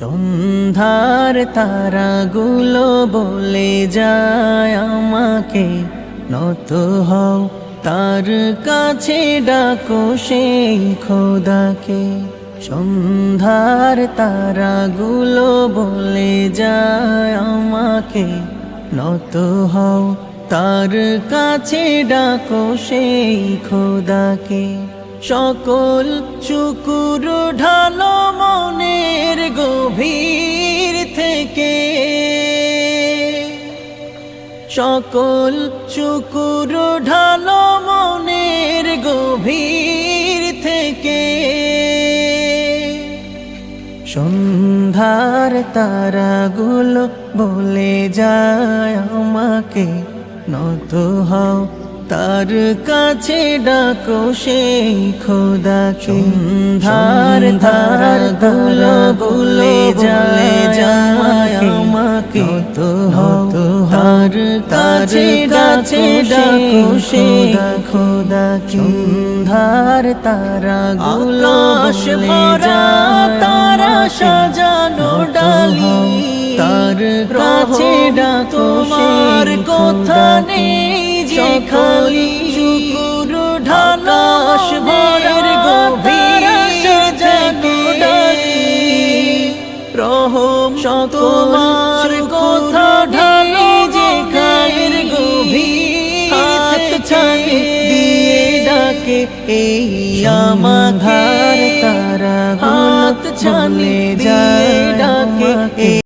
সন্ধ্যার তারাগুলো বলে যায় আমাকে, নত হও তার কাছে ডাকো সেই খোদাকে। সন্ধ্যার তারাগুলো বলে যায় আমাকে, নত হও তার কাছে ডাকো সেই খোদাকে। সকল শুকুর ঢালো মনের গভীর থেকে সকল শুকুর ঢালো মনের গভীর থেকে সন্ধ্যার তারাগুলো বলে যায় আমাকে নত হও তার কাছে ডাকো সেই খোদা সন্ধ্যার তারাগুলো বলে যায় আমাকে নত হও তার কাছে কাছে ডাকো সেই খোদা সন্ধ্যার তারাগুলো বলে তারা সাজানো ডালি। তার কাছে ডাকো তোমার কথা নেই যে খালি। রহম তোমার কথা ঢালি যে খায়ের গভীর হাত ছায়ে দিয়ে ডাকে এই আমাধার তারা হাত ছানে যায় ডাকে